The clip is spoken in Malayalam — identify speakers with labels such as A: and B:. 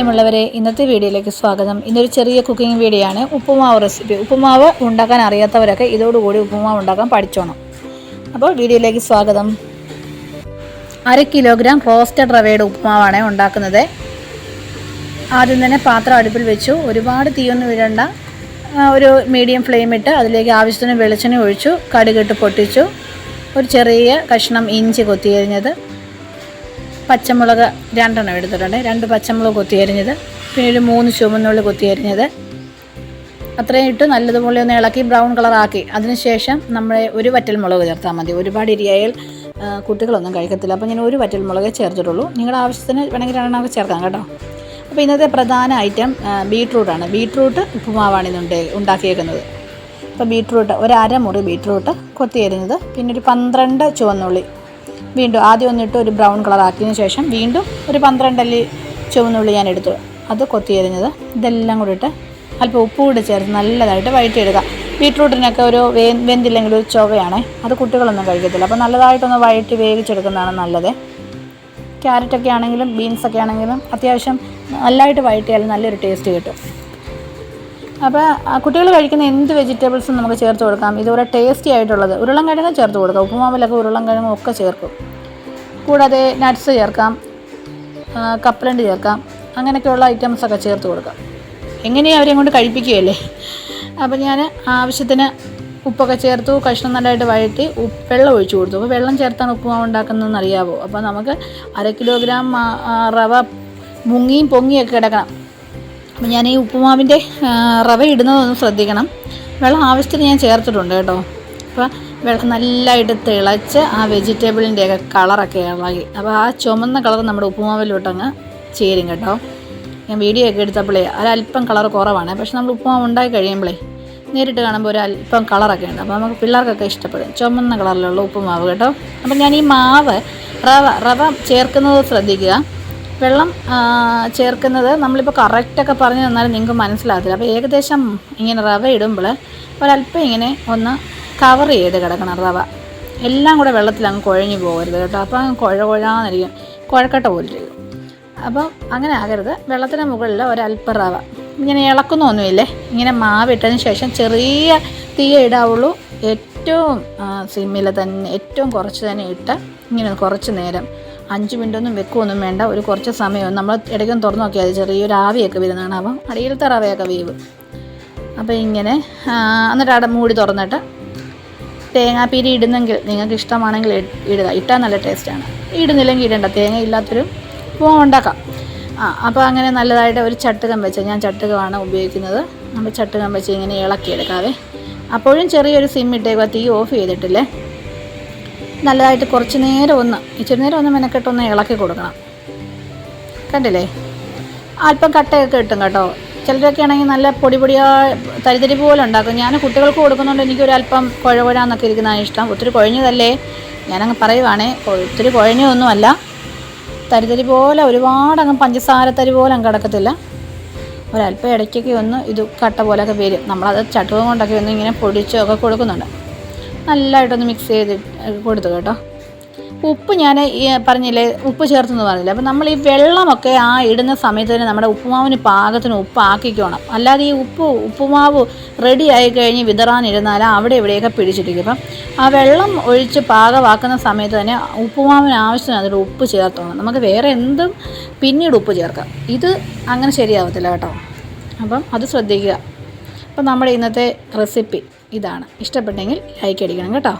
A: പ്രിയമുള്ളവരെ ഇന്നത്തെ വീഡിയോയിലേക്ക് സ്വാഗതം. ഇന്നൊരു ചെറിയ കുക്കിംഗ് വീഡിയോ ആണ്. ഉപ്പുമാവ് റെസിപ്പി ഉപ്പുമാവ് ഉണ്ടാക്കാൻ അറിയാത്തവരൊക്കെ ഇതോടുകൂടി ഉപ്പുമാവ് ഉണ്ടാക്കാൻ പഠിച്ചോണം. അപ്പോൾ വീഡിയോയിലേക്ക് സ്വാഗതം. അര കിലോഗ്രാം റോസ്റ്റഡ് റവയുടെ ഉപ്പുമാവാണ് ഉണ്ടാക്കുന്നത്. ആദ്യം തന്നെ പാത്രം അടുപ്പിൽ വെച്ചു. ഒരുപാട് തീയൊന്നും വിടേണ്ട ഒരു മീഡിയം ഫ്ലെയിം ഇട്ട് അതിലേക്ക് ആവശ്യത്തിന് വെളിച്ചെണ്ണ ഒഴിച്ചു. കടുകിട്ട് പൊട്ടിച്ചു. ഒരു ചെറിയ കഷ്ണം ഇഞ്ചി കൊത്തിയരിഞ്ഞത് പച്ചമുളക് രണ്ടെണ്ണം എടുത്തിട്ടുണ്ട്. രണ്ട് പച്ചമുളക് കൊത്തി കൊത്തിയരിഞ്ഞത് പിന്നെ ഒരു മൂന്ന് ചുവന്നുള്ളി കൊത്തിയരിഞ്ഞത് അത്രയും ഇട്ട് നല്ലതുപോലെ ഒന്ന് ഇളക്കി ബ്രൗൺ കളറാക്കി അതിനുശേഷം നമ്മൾ ഒരു വറ്റൽ മുളക് ചേർത്താൽ മതി. ഒരുപാട് ഇരിയായാൽ കുട്ടികളൊന്നും കഴിക്കത്തില്ല. അപ്പോൾ ഞാൻ ഒരു വറ്റൽ മുളകേ ചേർത്തിട്ടുള്ളൂ. നിങ്ങളുടെ ആവശ്യത്തിന് വേണമെങ്കിൽ രണ്ടെണ്ണമൊക്കെ ചേർക്കാം കേട്ടോ. അപ്പോൾ ഇന്നത്തെ പ്രധാന ഐറ്റം ബീട്രൂട്ടാണ് ബീട്രൂട്ട് ഉപ്പുമാവാണ് ഇന്ന് ഉണ്ടേ- ഉണ്ടാക്കിയേക്കുന്നത്. അപ്പോൾ ബീട്രൂട്ട് ഒരു അരമുറി ബീട്രൂട്ട് കൊത്തിയരിഞ്ഞത് പിന്നെ ഒരു പന്ത്രണ്ട് ചുവന്നുള്ളി വീണ്ടും ആദ്യം ഒന്നിട്ട് ഒരു ബ്രൗൺ കളർ ആക്കിയതിന് ശേഷം വീണ്ടും ഒരു പന്ത്രണ്ടല്ലി ചുവന്നുള്ളി ഞാൻ എടുത്തു. അത് കൊത്തിയരിഞ്ഞത് ഇതെല്ലാം കൂടി ഇട്ട് അല്പം ഉപ്പ് കൂടി ചേർത്ത് നല്ലതായിട്ട് വഴറ്റിയെടുക്കുക ബീട്രൂട്ടിനൊക്കെ ഒരു വേ വെന്തില്ലെങ്കിൽ ഒരു ചൊവയാണ്. അത് കുട്ടികളൊന്നും കഴിക്കത്തില്ല. അപ്പോൾ നല്ലതായിട്ടൊന്ന് വഴറ്റി വേവിച്ചെടുക്കുന്നതാണ് നല്ലത്. ക്യാരറ്റൊക്കെ ആണെങ്കിലും ബീൻസൊക്കെ ആണെങ്കിലും അത്യാവശ്യം നല്ലതായിട്ട് വഴറ്റിയാൽ നല്ലൊരു ടേസ്റ്റ് കിട്ടും. അപ്പോൾ കുട്ടികൾ കഴിക്കുന്ന എന്ത് വെജിറ്റബിൾസും നമുക്ക് ചേർത്ത് കൊടുക്കാം. ഇതുപോലെ ടേസ്റ്റി ആയിട്ടുള്ളത് ഉരുളൻകിഴങ്ങ് ചേർത്ത് കൊടുക്കാം. ഉപ്പുമാവിലൊക്കെ ഉരുളൻകിഴങ്ങും ഒക്കെ ചേർക്കും. കൂടാതെ നട്ട്സ് ചേർക്കാം. കപ്പലണ്ട് ചേർക്കാം. അങ്ങനെയൊക്കെയുള്ള ഐറ്റംസൊക്കെ ചേർത്ത് കൊടുക്കാം. എങ്ങനെയും അവരെയും കൊണ്ട് കഴിപ്പിക്കുകയല്ലേ? അപ്പോൾ ഞാൻ ആവശ്യത്തിന് ഉപ്പൊക്കെ ചേർത്തു. കഷ്ണം നല്ലതായിട്ട് വഴറ്റി വെള്ളം ഒഴിച്ചു കൊടുത്തു. അപ്പോൾ വെള്ളം ചേർത്താണ് ഉപ്പുമാവ് ഉണ്ടാക്കുന്നതെന്ന് അറിയാവോ? അപ്പോൾ നമുക്ക് അര കിലോഗ്രാം റവ മുങ്ങിയും പൊങ്ങിയൊക്കെ കിടക്കണം. അപ്പം ഞാൻ ഈ ഉപ്പുമാവിന്റെ റവ ഇടുന്നതൊന്ന് ശ്രദ്ധിക്കണം. വെള്ളം ആവശ്യത്തിന് ഞാൻ ചേർത്തിട്ടുണ്ട് കേട്ടോ. അപ്പോൾ വെള്ളം നല്ലതായിട്ട് തിളച്ച് ആ വെജിറ്റബിളിന്റെയൊക്കെ കളറൊക്കെ ഇളകി അപ്പോൾ ആ ചുമന്ന കളർ നമ്മുടെ ഉപ്പുമാവിലോട്ടങ്ങ് ചേരും കേട്ടോ. ഞാൻ വീഡിയോ ഒക്കെ എടുത്തപ്പോഴേ ഒരല്പം കളർ കുറവാണ്. പക്ഷെ നമ്മൾ ഉപ്പുമാവ് ഉണ്ടാക്കി കഴിയുമ്പോഴേ നേരിട്ട് കാണുമ്പോൾ ഒരു അല്പം കളറൊക്കെ ഉണ്ട്. അപ്പോൾ നമുക്ക് പിള്ളേർക്കൊക്കെ ഇഷ്ടപ്പെടും ചുമന്ന കളറിലുള്ള ഉപ്പുമാവ് കേട്ടോ. അപ്പം ഞാൻ ഈ മാവ് റവ റവ ചേർക്കുന്നത് ശ്രദ്ധിക്കുക. വെള്ളം ചേർക്കുന്നത് നമ്മളിപ്പോൾ കറക്റ്റൊക്കെ പറഞ്ഞു തന്നാലും നിങ്ങൾക്ക് മനസ്സിലാകത്തില്ല. അപ്പോൾ ഏകദേശം ഇങ്ങനെ റവ ഇടുമ്പോൾ ഒരല്പം ഇങ്ങനെ ഒന്ന് കവർ ചെയ്ത് കിടക്കണം റവ. എല്ലാം കൂടെ വെള്ളത്തിൽ അങ്ങ് കുഴഞ്ഞു പോകരുത് കേട്ടോ. അങ്ങ് കുഴ കുഴാന്നിരിക്കും. കുഴക്കട്ട പോലെ ഇരിക്കും. അപ്പം അങ്ങനെ ആകരുത്. വെള്ളത്തിന് മുകളിൽ ഒരല്പം റവ. ഇങ്ങനെ ഇളക്കുന്നൊന്നുമില്ലേ? ഇങ്ങനെ മാവിട്ടതിന് ശേഷം ചെറിയ തീയ ഇടാവുള്ളൂ. ഏറ്റവും സിമ്മിൽ തന്നെ ഏറ്റവും കുറച്ച് തന്നെ ഇട്ട് ഇങ്ങനെ കുറച്ച് നേരം അഞ്ച് മിനിറ്റ് ഒന്നും വെക്കുകയൊന്നും വേണ്ട. ഒരു കുറച്ച് സമയം. നമ്മൾ ഇടയ്ക്കൊന്ന് തുറന്നു നോക്കിയാൽ മതി. ചെറിയൊരു ആവിയൊക്കെ വരുന്നതാണ്. അപ്പം അടിയിലത്തെ റവയൊക്കെ വേവ്. അപ്പോൾ ഇങ്ങനെ എന്നിട്ട് അവിടെ മൂടി തുറന്നിട്ട് തേങ്ങാപ്പീരി ഇടുന്നെങ്കിൽ നിങ്ങൾക്ക് ഇഷ്ടമാണെങ്കിൽ ഇടുക. ഇട്ടാൽ നല്ല ടേസ്റ്റാണ്. ഇടുന്നില്ലെങ്കിൽ ഇടണ്ട. തേങ്ങ ഇല്ലാത്തൊരു പോ ഉണ്ടാക്കാം. ആ അപ്പോൾ അങ്ങനെ നല്ലതായിട്ട് ഒരു ചട്ടുകം വെച്ച് ഞാൻ ചട്ടുകമാണ് ഉപയോഗിക്കുന്നത്. നമ്മൾ ചട്ടുകം വെച്ച് ഇങ്ങനെ ഇളക്കിയെടുക്കാവേ. അപ്പോഴും ചെറിയൊരു സിം ഇട്ടേക്കുക തീ ഓഫ് ചെയ്തിട്ടില്ലേ? നല്ലതായിട്ട് കുറച്ച് നേരം ഒന്ന് ഇച്ചിരി നേരം ഒന്ന് മെനക്കെട്ടൊന്ന് ഇളക്കി കൊടുക്കണം. കണ്ടില്ലേ? അല്പം കട്ടയൊക്കെ കിട്ടും കേട്ടോ. ചിലരൊക്കെ ആണെങ്കിൽ നല്ല പൊടി പൊടിയാ തരിതരി പോലെ ഉണ്ടാക്കും. ഞാൻ കുട്ടികൾക്ക് കൊടുക്കുന്നുണ്ട്. എനിക്കൊരല്പം കുഴ കുഴാന്നൊക്കെ ഇരിക്കുന്നതാണ് ഇഷ്ടം. ഒത്തിരി കുഴഞ്ഞതല്ലേ? ഞാനങ്ങ് പറയുവാണേ ഒത്തിരി കുഴഞ്ഞതൊന്നുമല്ല തരിതരി പോലെ ഒരുപാടങ്ങ് പഞ്ചസാര തരി പോലെ അങ്ങ് കിടക്കത്തില്ല. ഒരല്പം ഇടയ്ക്കൊക്കെ ഒന്ന് ഇത് കട്ട പോലെയൊക്കെ വരും. നമ്മളത് ചട്ടുകം കൊണ്ടൊക്കെ ഒന്ന് ഇങ്ങനെ പൊടിച്ചൊക്കെ കൊടുക്കുന്നുണ്ട്. നല്ലതായിട്ടൊന്ന് മിക്സ് ചെയ്ത് കൊടുത്തു കേട്ടോ. ഉപ്പ് ഞാൻ പറഞ്ഞില്ലേ ഉപ്പ് ചേർത്തെന്ന് പറഞ്ഞില്ലേ? അപ്പം നമ്മൾ ഈ വെള്ളമൊക്കെ ആ ഇടുന്ന സമയത്ത് തന്നെ നമ്മുടെ ഉപ്പുമാവിന് പാകത്തിന് ഉപ്പ് ആക്കിക്കോണം അല്ലാതെ ഈ ഉപ്പ് ഉപ്പുമാവ് റെഡി ആയി കഴിഞ്ഞ് വിതറാനിരുന്നാൽ അവിടെ ഇവിടെയൊക്കെ പിടിച്ചിരിക്കും. അപ്പം ആ വെള്ളം ഒഴിച്ച് പാകമാക്കുന്ന സമയത്ത് തന്നെ ഉപ്പുമാവിന് ആവശ്യത്തിന് അതിൽ ഉപ്പ് ചേർത്തോണം. നമുക്ക് വേറെ എന്തും പിന്നീട് ഉപ്പ് ചേർക്കാം. ഇത് അങ്ങനെ ശരിയാവത്തില്ല കേട്ടോ. അപ്പം അത് ശ്രദ്ധിക്കുക. അപ്പം നമ്മുടെ ഇന്നത്തെ റെസിപ്പി ഇതാണ്. ഇഷ്ടപ്പെട്ടെങ്കിൽ ലൈക്ക് അടിക്കണം കേട്ടോ.